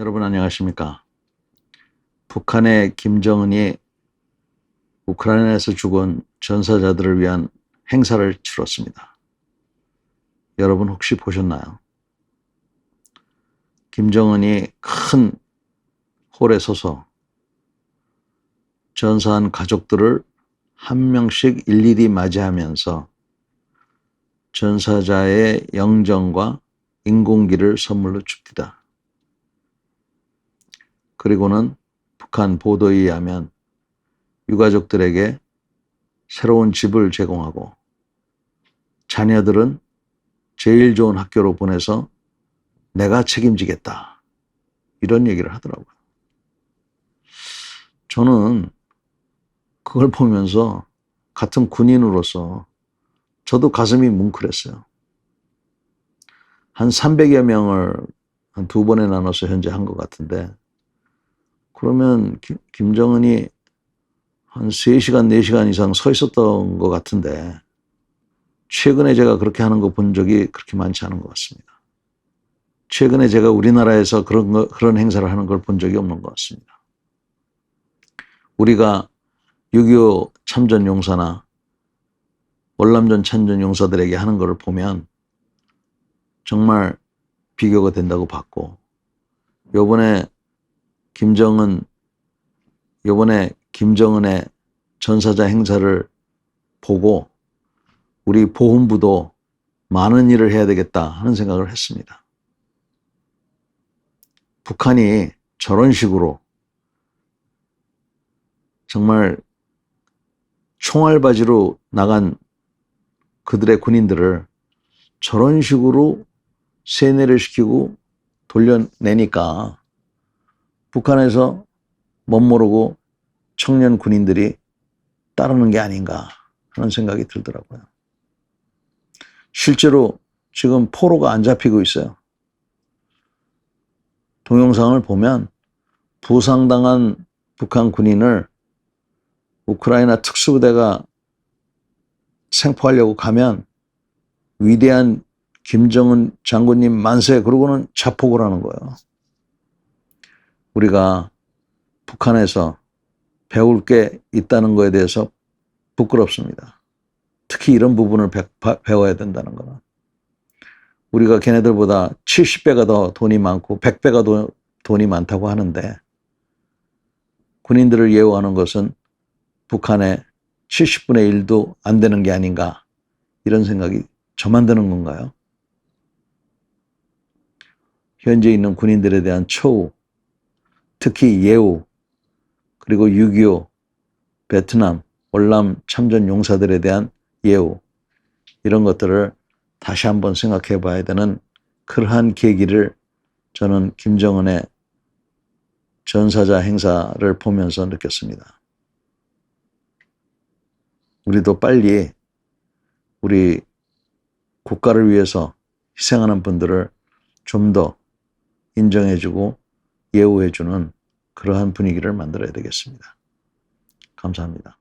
여러분 안녕하십니까? 북한의 김정은이 우크라이나에서 죽은 전사자들을 위한 행사를 치렀습니다. 여러분 혹시 보셨나요? 김정은이 큰 홀에 서서 전사한 가족들을 한 명씩 일일이 맞이하면서 전사자의 영정과 인공기를 선물로 줍니다. 그리고는 북한 보도에 의하면 유가족들에게 새로운 집을 제공하고 자녀들은 제일 좋은 학교로 보내서 내가 책임지겠다. 이런 얘기를 하더라고요. 저는 그걸 보면서 같은 군인으로서 저도 가슴이 뭉클했어요. 한 300여 명을 한 두 번에 나눠서 현재 한 것 같은데, 그러면 김, 김정은이 한 3시간, 4시간 이상 서 있었던 것 같은데, 최근에 제가 그렇게 하는 거 본 적이 그렇게 많지 않은 것 같습니다. 최근에 제가 우리나라에서 그런 거, 그런 행사를 하는 걸 본 적이 없는 것 같습니다. 우리가 6.25 참전 용사나 월남전 참전 용사들에게 하는 것을 보면 정말 비교가 된다고 봤고 요번에 김정은 요번에 김정은의 전사자 행사를 보고 우리 보훈부도 많은 일을 해야 되겠다 하는 생각을 했습니다. 북한이 저런 식으로 정말 총알바지로 나간 그들의 군인들을 저런 식으로 세뇌를 시키고 돌려내니까 북한에서 멋모르고 청년 군인들이 따르는 게 아닌가 하는 생각이 들더라고요. 실제로 지금 포로가 안 잡히고 있어요. 동영상을 보면 부상당한 북한 군인을 우크라이나 특수부대가 생포하려고 가면 위대한 김정은 장군님 만세 그러고는 자폭을 하는 거예요. 우리가 북한에서 배울 게 있다는 거에 대해서 부끄럽습니다. 특히 이런 부분을 배, 배워야 된다는 거는. 우리가 걔네들보다 70배가 더 돈이 많고 100배가 더 돈이 많다고 하는데 군인들을 예우하는 것은 북한의 70분의 1도 안 되는 게 아닌가 이런 생각이 저만 드는 건가요? 현재 있는 군인들에 대한 처우, 특히 예우, 그리고 6.25, 베트남, 월남 참전 용사들에 대한 예우, 이런 것들을 다시 한번 생각해 봐야 되는 그러한 계기를 저는 김정은의 전사자 행사를 보면서 느꼈습니다. 우리도 빨리 우리 국가를 위해서 희생하는 분들을 좀 더 인정해주고 예우해주는 그러한 분위기를 만들어야 되겠습니다. 감사합니다.